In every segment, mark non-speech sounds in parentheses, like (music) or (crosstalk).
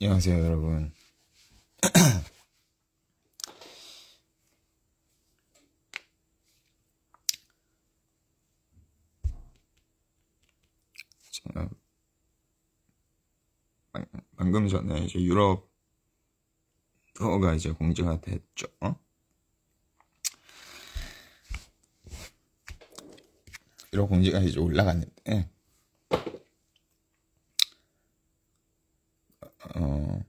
안녕하세요, 여러분. (clears throat) 제가 방- 방금 전에 이제 유럽 투어가 이제 공지가 됐죠. 유럽 공지가 이제 올라갔는데, 어,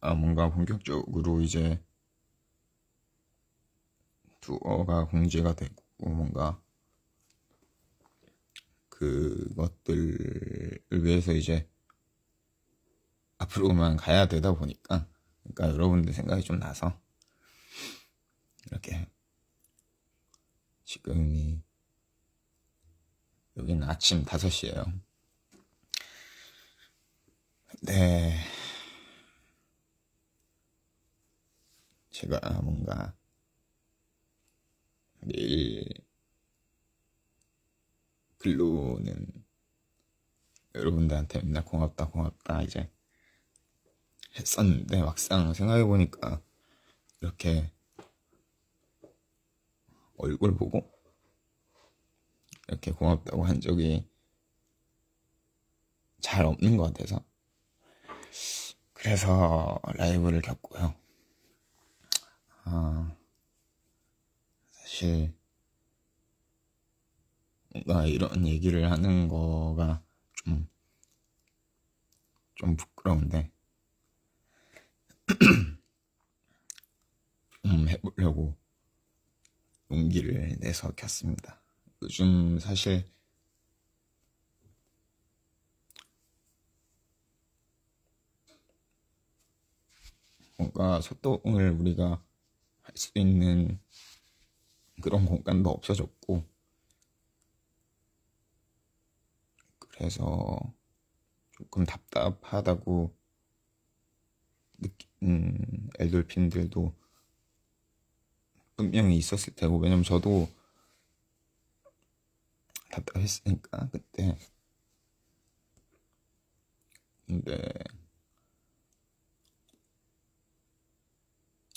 아, 뭔가 본격적으로 이제 투어가 공지가 되고, 뭔가 그것들을 위해서 이제 앞으로만 가야 되다 보니까, 그러니까 여러분들 생각이 좀 나서, 이렇게, 지금이, 여기는 아침 5시예요. 네. 제가 뭔가 매일 글로는 여러분들한테 맨날 고맙다 고맙다 이제 했었는데 막상 생각해보니까 이렇게 얼굴 보고 이렇게 고맙다고 한 적이 잘 없는 것 같아서 그래서 라이브를 켰고요. 아, 사실 뭔가 이런 얘기를 하는 거가 좀, 좀 부끄러운데, (clears throat) 좀 해보려고 용기를 내서 켰습니다. 요즘 사실 뭔가 소통을 우리가 할 수 있는 그런 공간도 없어졌고, 그래서 조금 답답하다고 느낀 엘돌핀들도 분명히 있었을 테고, 왜냐면 저도 답답했으니까, 그때. 근데,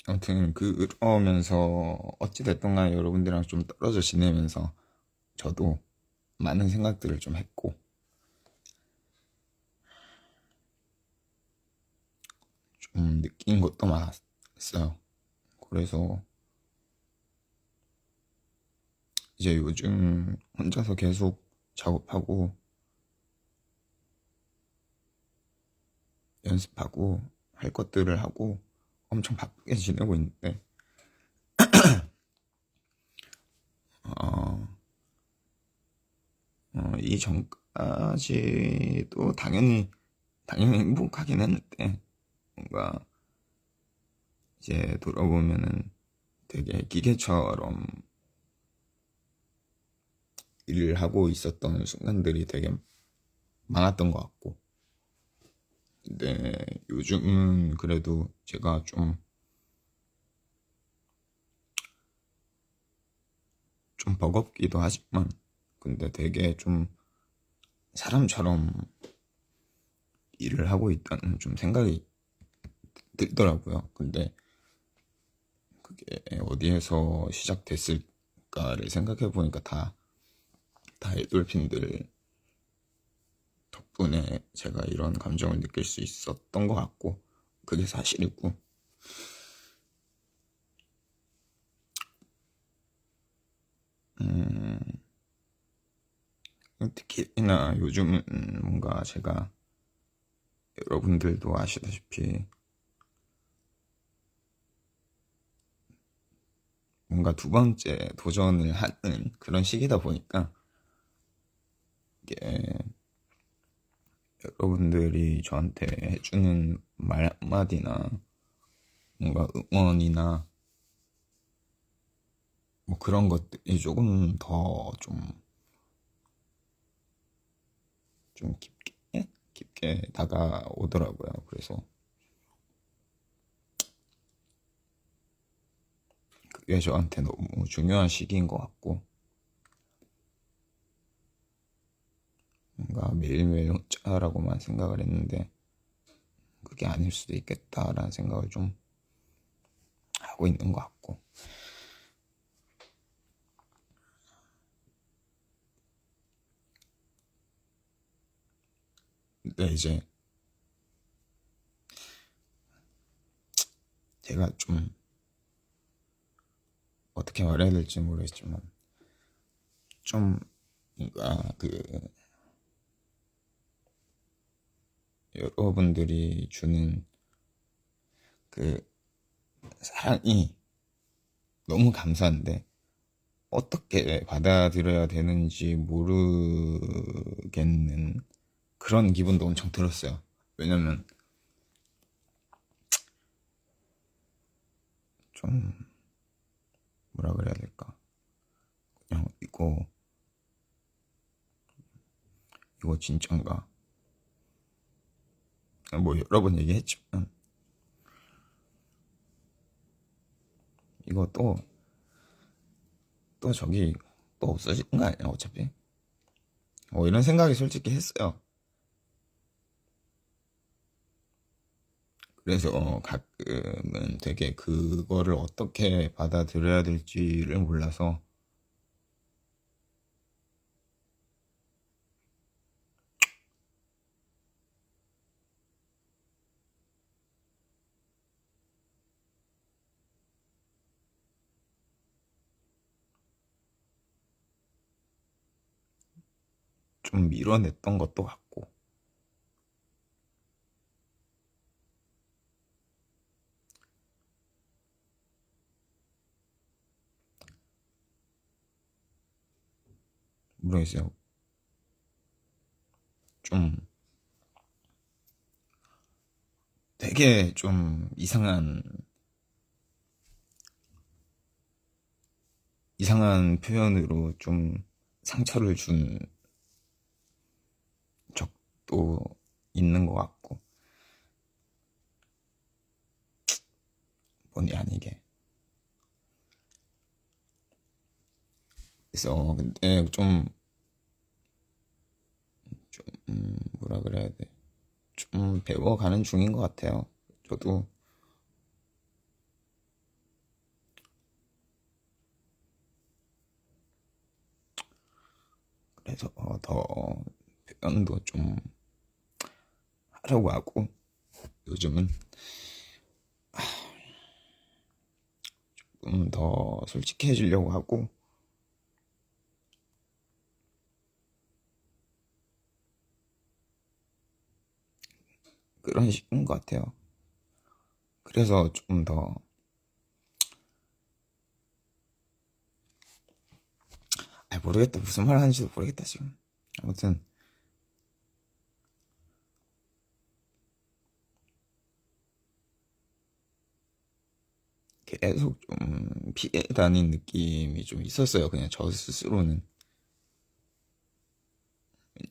아무튼 그러면서 어찌됐든 간에 여러분들이랑 좀 떨어져 지내면서 저도 많은 생각들을 좀 했고 좀 느낀 것도 많았어요. 그래서 이제 요즘 혼자서 계속 작업하고 연습하고 할 것들을 하고 엄청 바쁘게 지내고 있는데. (clears throat) 어, 어, 이 전까지도 당연히 당연히 행복하긴 했는데 뭔가 이제 돌아보면은 되게 기계처럼 일을 하고 있었던 순간들이 되게 많았던 것 같고 근데 요즘은 그래도 제가 좀, 좀 버겁기도 하지만, 근데 되게 좀 사람처럼 일을 하고 있다는 좀 생각이 들더라고요. 근데 그게 어디에서 시작됐을까를 생각해 보니까 다, 다 에돌핀들 덕분에 제가 이런 감정을 느낄 수 있었던 것 같고, 그게 사실이고, 음, 특히나 요즘은 뭔가 제가 여러분들도 아시다시피 뭔가 두 번째 도전을 하는 그런 시기다 보니까 이게 여러분들이 저한테 해주는 말 한마디나 뭔가 응원이나 뭐 그런 것들이 조금 더 좀, 좀 깊게, 깊게 다가오더라고요. 그래서 그게 저한테 너무 중요한 시기인 것 같고, 뭔가 매일매일 혼자라고만 생각을 했는데 그게 아닐 수도 있겠다라는 생각을 좀 하고 있는 것 같고. 근데 이제 제가 좀 어떻게 말해야 될지 모르겠지만 좀 뭔가 그 여러분들이 주는 그 사랑이 너무 감사한데 어떻게 받아들여야 되는지 모르겠는 그런 기분도 엄청 들었어요. 왜냐면 좀 뭐라 그래야 될까? 그냥 이거 이거 진짠가? 뭐 여러 번 얘기했지만 이거 또또 저기 또 없어지는 거 아니야 어차피? 뭐 이런 생각이 솔직히 했어요. 그래서 가끔은 되게 그거를 어떻게 받아들여야 될지를 몰라서 좀 밀어냈던 것도 같고 모르겠어요. 좀 되게 좀 이상한 이상한 표현으로 좀 상처를 준 적도 있는 것 같고 본의 아니게 그래서 근데 좀, 좀 음, 뭐라 그래야 돼? 좀 배워가는 중인 것 같아요. 저도 그래서 더 표현도 좀 하려고 요즘은 조금 더 솔직해지려고 하고 그런 식인 것 같아요. 그래서 좀 더, 아, 모르겠다. 무슨 말 하는지도 모르겠다, 지금. 아무튼, 계속 좀 피해 다닌 느낌이 좀 있었어요. 그냥 저 스스로는.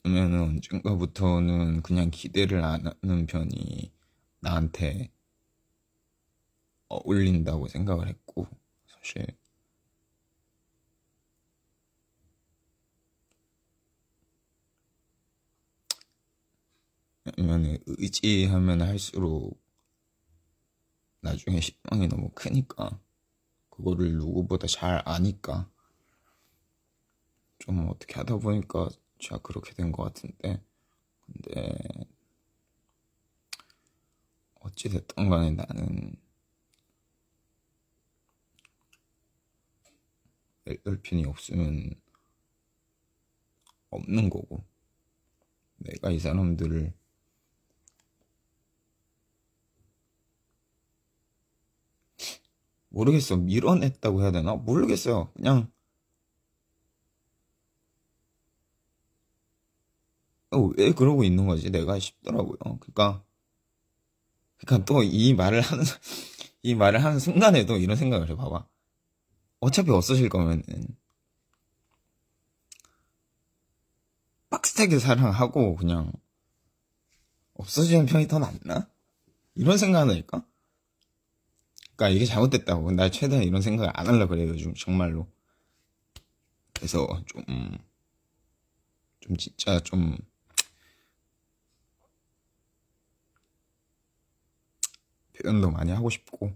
왜냐면은 언젠가부터는 그냥 기대를 안 하는 편이 나한테 어울린다고 생각을 했고, 사실. 왜냐면 의지하면 할수록 나중에 실망이 너무 크니까, 그거를 누구보다 잘 아니까, 좀 어떻게 하다 보니까 제가 그렇게 된 것 같은데, 근데, 어찌됐든 간에 나는 엔돌핀이 없으면 없는 거고, 내가 이 사람들을 모르겠어. 밀어냈다고 해야 되나? 모르겠어요. 그냥, 어, 왜 그러고 있는 거지? 내가 싶더라고요. 그러니까, 그러니까 또 이 말을 하는, (laughs) 이 말을 하는 순간에도 이런 생각을 해. 봐봐. 어차피 없어질 거면은, 빡세게 사랑하고, 그냥, 없어지는 편이 더 낫나? 이런 생각을 하니까? 그러니까 이게 잘못됐다고. 나 최대한 이런 생각을 안 하려 그래요, 요즘 정말로. 그래서 좀, 좀 진짜 좀, 표현도 많이 하고 싶고,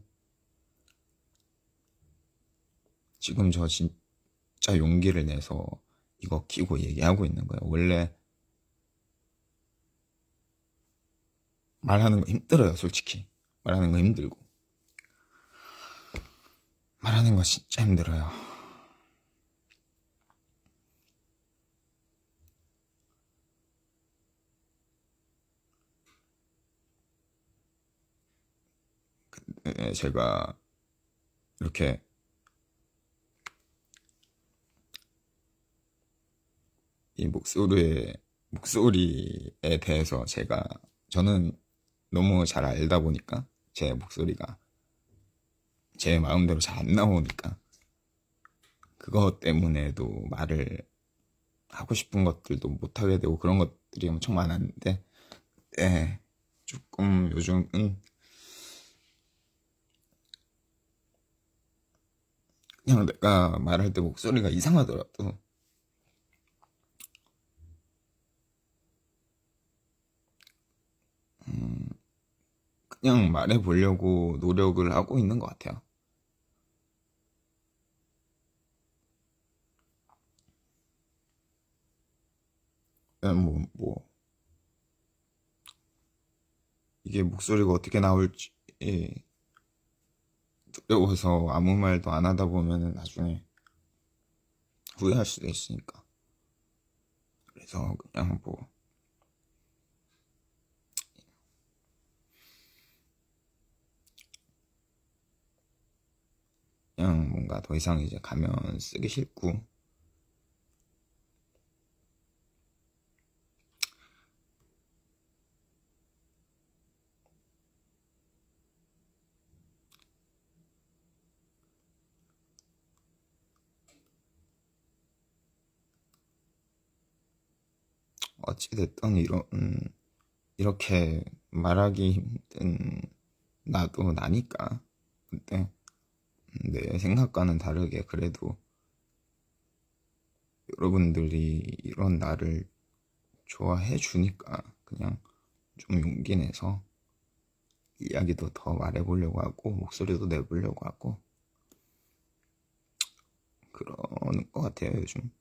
지금 저 진짜 용기를 내서 이거 키고 얘기하고 있는 거예요. 원래 말하는 거 힘들어요, 솔직히. 말하는 거 힘들고. 말하는 거 진짜 힘들어요. 제가 이렇게 이 목소리에 목소리에 대해서 제가 저는 너무 잘 알다 보니까 제 목소리가 제 마음대로 잘 안 나오니까 그것 때문에도 말을 하고 싶은 것들도 못 하게 되고 그런 것들이 엄청 많았는데 네, 조금 요즘은 그냥 내가 말할 때 목소리가 이상하더라도 음, 그냥 말해 보려고 노력을 하고 있는 것 같아요. 뭐, 뭐, 이게 목소리가 어떻게 나올지 두려워서 아무 말도 안 하다 보면은 나중에 후회할 수도 있으니까. 그래서 그냥 뭐, 그냥 뭔가 더 이상 이제 가면 쓰기 싫고, 어찌됐든 이런, 음, 이렇게 말하기 힘든 나도 나니까. 근데 내 생각과는 다르게 그래도 여러분들이 이런 나를 좋아해 주니까 그냥 좀 용기 내서 이야기도 더 말해보려고 하고 목소리도 내보려고 하고 그러는 것 같아요 요즘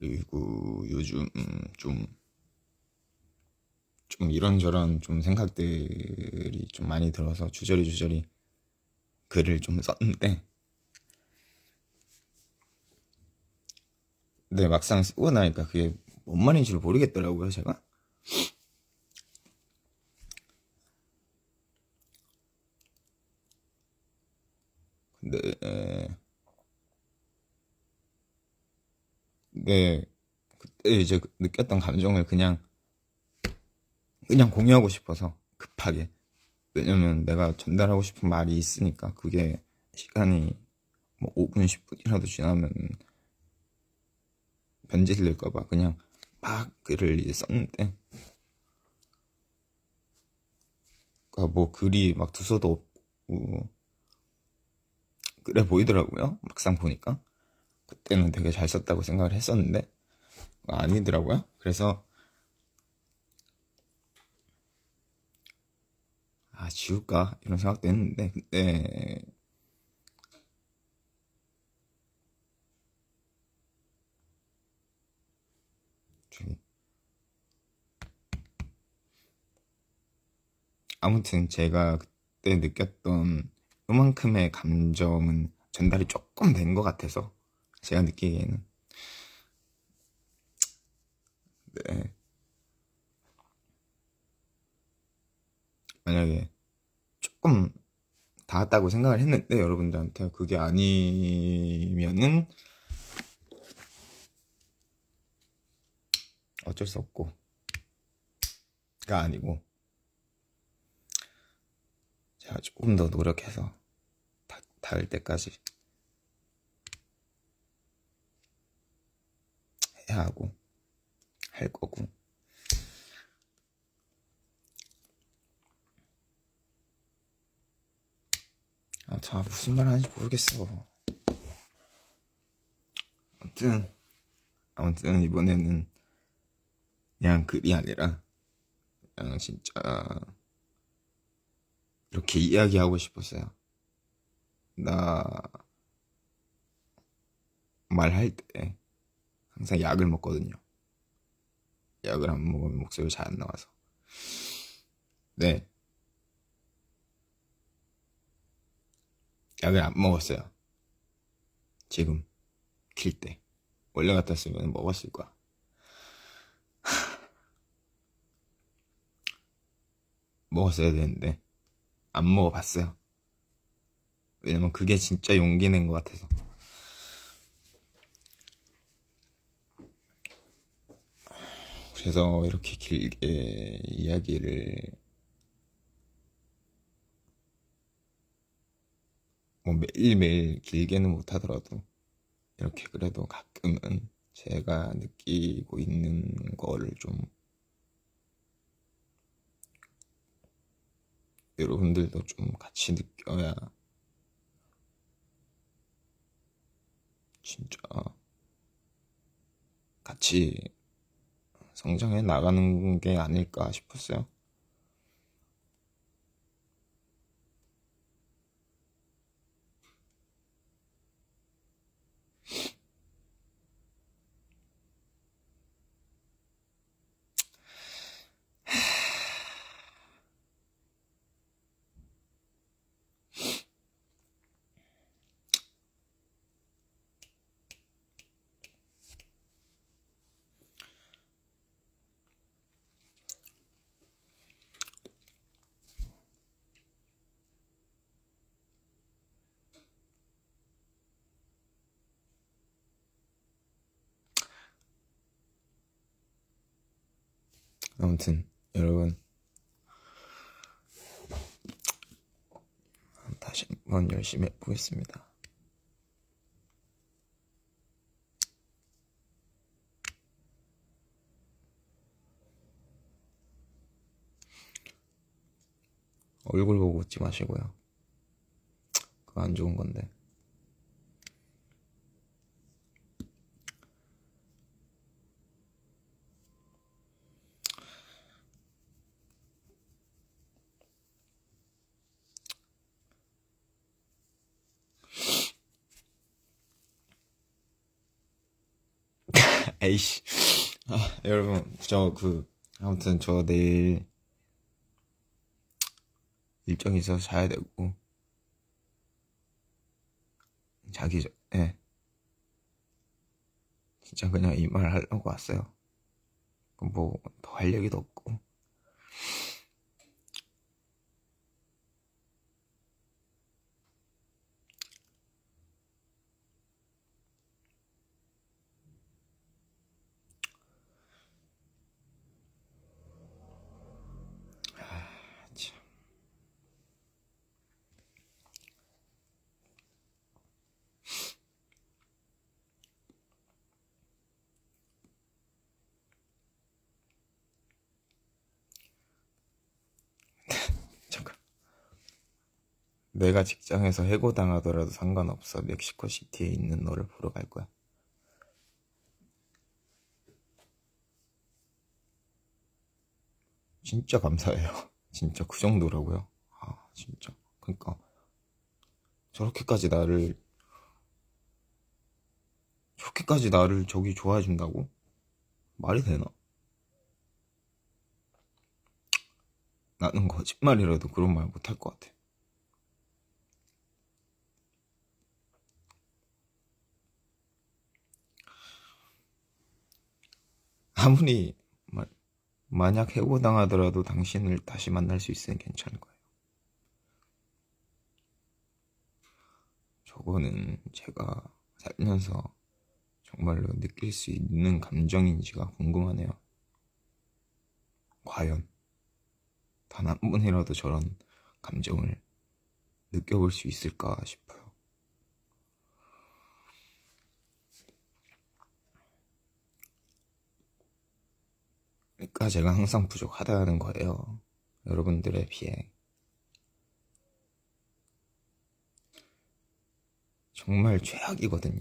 그리고 요즘 좀, 좀 이런저런 좀 생각들이 좀 많이 들어서 주저리 주저리 글을 좀 썼는데, 근데 막상 쓰고 나니까 그게 뭔 말인지 를 모르겠더라고요, 제가. 근데, 네, 그때 이제 느꼈던 감정을 그냥, 그냥 공유하고 싶어서 급하게. 왜냐면 내가 전달하고 싶은 말이 있으니까 그게 시간이 뭐 5분, 10분이라도 지나면 변질이 될까봐 그냥 막 글을 이제 썼는데, 그러니까 뭐 글이 막 두서도 없고, 그래 보이더라고요. 막상 보니까. 그때는 되게 잘 썼다고 생각을 했었는데 아니더라고요. 그래서 아 지울까 이런 생각도 했는데 그때 저기 아무튼 제가 그때 느꼈던 요만큼의 감정은 전달이 조금 된 것 같아서 제가 느끼기에는. 네. 만약에 조금 닿았다고 생각을 했는데 여러분들한테 그게 아니면은 어쩔 수 없고. 가 아니고. 제가 조금 더 노력해서 닿, 닿을 때까지 하고 할 거고 아, 자 무슨 말 하는지 모르겠어. 아무튼 아무튼 이번에는 그냥 글이 아니라 그냥 진짜 이렇게 이야기하고 싶었어요. 나 말할 때 항상 약을 먹거든요. 약을 안 먹으면 목소리 잘 안 나와서. 네. 약을 안 먹었어요. 지금 길 때. 원래 같았으면 먹었을 거야. (laughs) 먹었어야 되는데 안 먹어봤어요. 왜냐면 그게 진짜 용기 낸 것 같아서. 그래서 이렇게 길게 이야기를 뭐 매일매일 길게는 못하더라도 이렇게 그래도 가끔은 제가 느끼고 있는 거를 좀 여러분들도 좀 같이 느껴야 진짜 같이 성장해 나가는 게 아닐까 싶었어요. 아무튼 여러분 다시 한번 열심히 해보겠습니다. 얼굴 보고 웃지 마시고요. 그거 안 좋은 건데. 에이씨. 아, 여러분, 저 그, 아무튼 저 내일 일정이 있어서 자야 되고, 자기 전에, 진짜 그냥 이 말 하려고 왔어요. 뭐, 더 할 얘기도 없고. 참. 잠깐. 내가 직장에서 해고당하더라도 상관없어. 멕시코 시티에 있는 너를 보러 갈 거야. 진짜 감사해요. (laughs) 진짜 그 정도라고요. 아, 진짜. 그러니까 저렇게까지 나를 저렇게까지 나를 저기 좋아해 준다고? 말이 되나? 나는 거짓말이라도 그런 말 못할 것 같아. 아무리 마- 만약 해고당하더라도 당신을 다시 만날 수 있으면 괜찮을 거예요. 저거는 제가 살면서 정말로 느낄 수 있는 감정인지가 궁금하네요. 과연 단 한 번이라도 저런 감정을 느껴볼 수 있을까 싶어요. 그러니까 제가 항상 부족하다는 거예요. 여러분들에 비해. 정말 최악이거든요.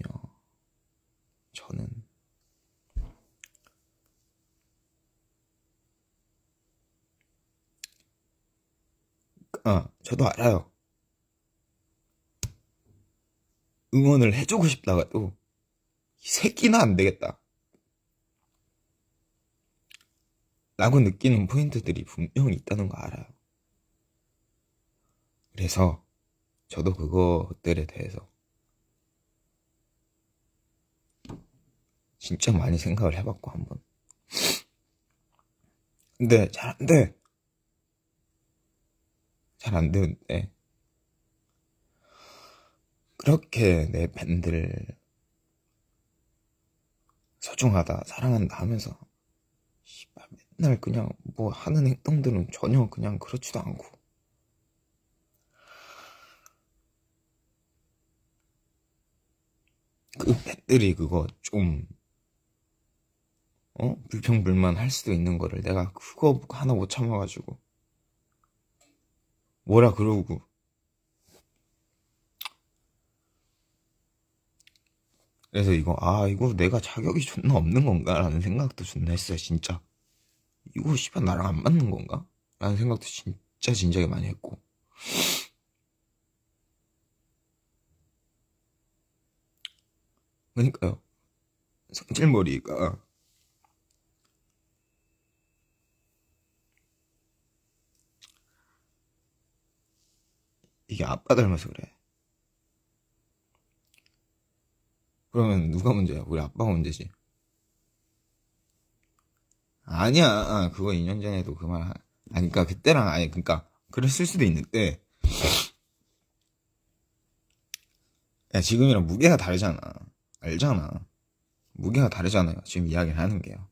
저는 아 저도 알아요. 응원을 해주고 싶다가도 이 새끼나 안 되겠다. 라고 느끼는 포인트들이 분명히 있다는 거 알아요. 그래서 저도 그것들에 대해서 진짜 많이 생각을 해봤고 한번. 근데 잘 안 돼. 잘 안 되는데 그렇게 내 팬들을 소중하다, 사랑한다 하면서 맨날 그냥 뭐 하는 행동들은 전혀 그냥 그렇지도 않고. 그 팬들이 그거 좀 어? 불평불만 할 수도 있는 거를 내가 그거 하나 못 참아가지고. 뭐라 그러고. 그래서 이거 아 이거 내가 자격이 존나 없는 건가 라는 생각도 존나 했어요 진짜 이거 씨발 나랑 안 맞는 건가? 라는 생각도 진짜 진작에 많이 했고 그러니까요 성질머리가 이게 아빠 닮아서 그래 그러면 누가 문제야? 우리 아빠가 문제지. 아니야. 아, 그거 2년 전에도 그 말, 아니, 그니까 그때랑, 아니, 그니까, 그랬을 수도 있는데, 야, 지금이랑 무게가 다르잖아. 알잖아. 무게가 다르잖아요. 지금 이야기를 하는 게요.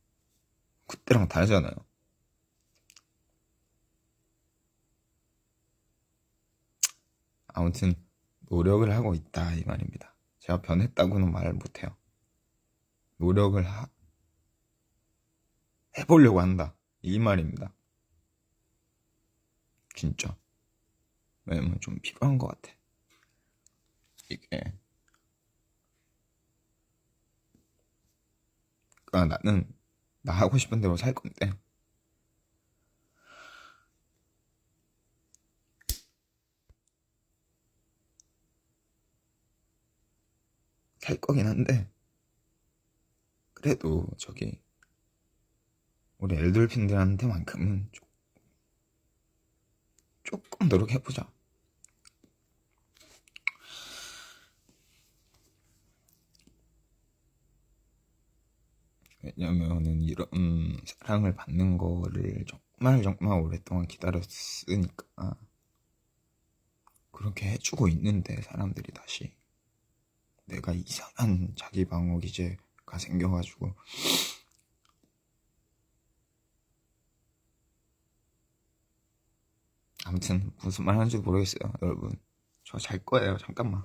그때랑 다르잖아요. 아무튼, 노력을 하고 있다, 이 말입니다. 제가 변했다고는 말 못해요. 노력을 하, 해보려고 한다. 이 말입니다. 진짜. 왜냐면 좀 필요한 것 같아. 이게. 아, 나는, 나 하고 싶은 대로 살 건데. 살 거긴 한데, 그래도 저기, 우리 엘돌핀들한테만큼은 조, 조금 노력해보자. 왜냐면은 이런 사랑을 받는 거를 정말 정말 오랫동안 기다렸으니까 그렇게 해주고 있는데 사람들이 다시 내가 이상한 자기 방어 기제가 생겨가지고 아무튼 무슨 말 하는지도 모르겠어요 여러분. 저 잘 거예요 잠깐만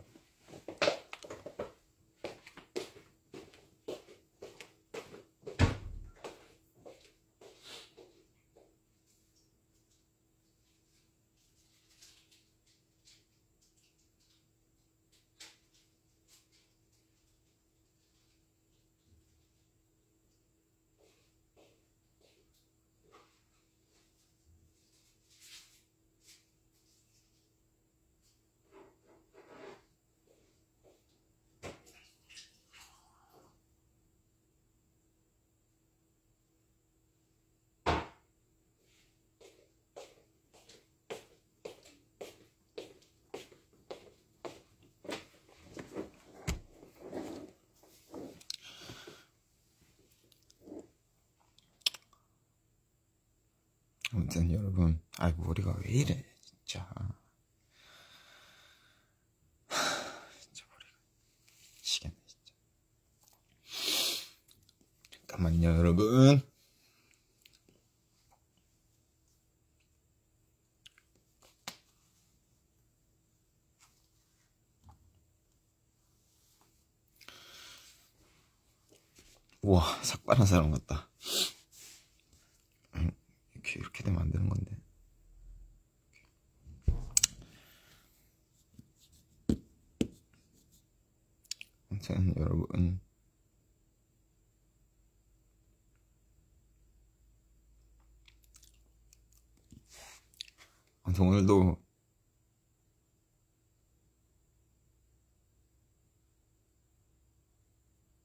아무튼 여러분 아 머리가 왜 이래 진짜. 진짜 머리가 미치겠네 진짜. 잠깐만요 여러분. 우와 삭발한 사람 같다 이렇게 이렇게 되면 안 되는 건데. 아무튼 여러분 아무튼 오늘도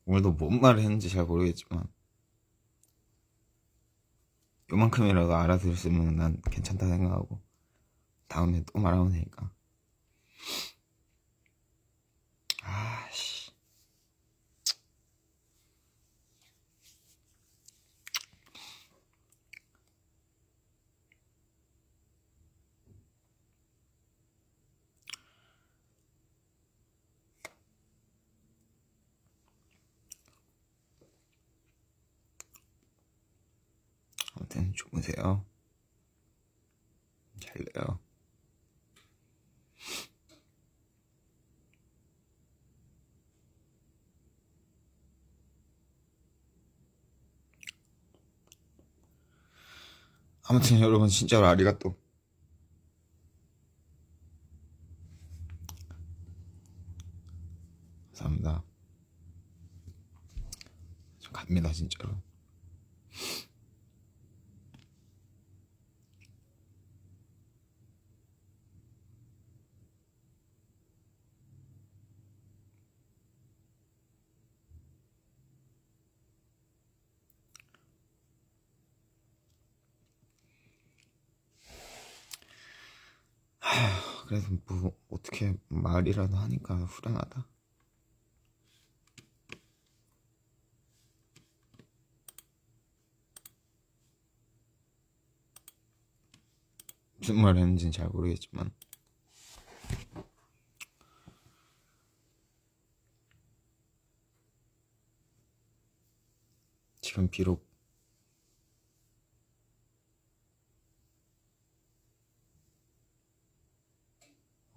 오늘도 뭔 말을 했는지 잘 모르겠지만 요만큼이라도 알아들었으면 난 괜찮다 생각하고 다음에 또 말하면 되니까. 아씨 아무튼 주무세요. 잘래요. 아무튼 여러분 진짜로 아리가또. 감사합니다. 저 갑니다 진짜로 그래도 뭐 어떻게 말이라도 하니까 후련하다. 무슨 말 했는지는 잘 모르겠지만. 지금 비록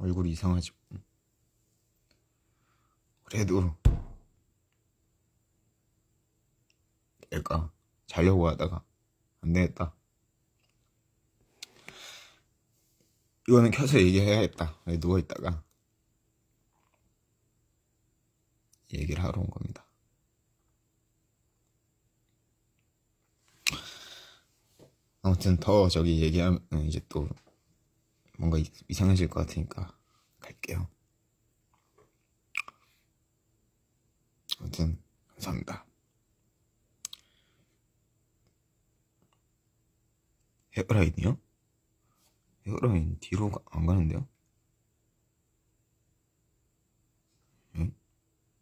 얼굴이 이상하지만 그래도 내가 자려고 하다가 안 되겠다. 이거는 켜서 얘기해야겠다. 누워있다가 얘기를 하러 온 겁니다. 아무튼 더 저기 얘기하면 이제 또 뭔가 이- 이상해질 것 같으니까 갈게요. 아무튼 감사합니다. 헤어라인이요? 헤어라인 뒤로 가- 안 가는데요? 응?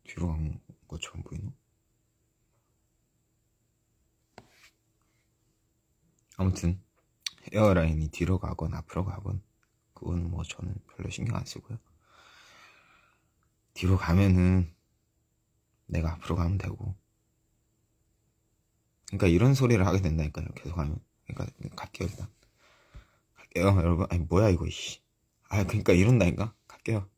뒤로 간 것처럼 보이나? 아무튼 헤어라인이 뒤로 가건 앞으로 가건 그건 뭐 저는 별로 신경 안 쓰고요. 뒤로 가면은 내가 앞으로 가면 되고. 그러니까 이런 소리를 하게 된다니까요. 계속 하면. 그러니까 갈게요 일단. 갈게요 여러분. 아니 뭐야 이거 씨. 아 그러니까 이런다니까. 갈게요.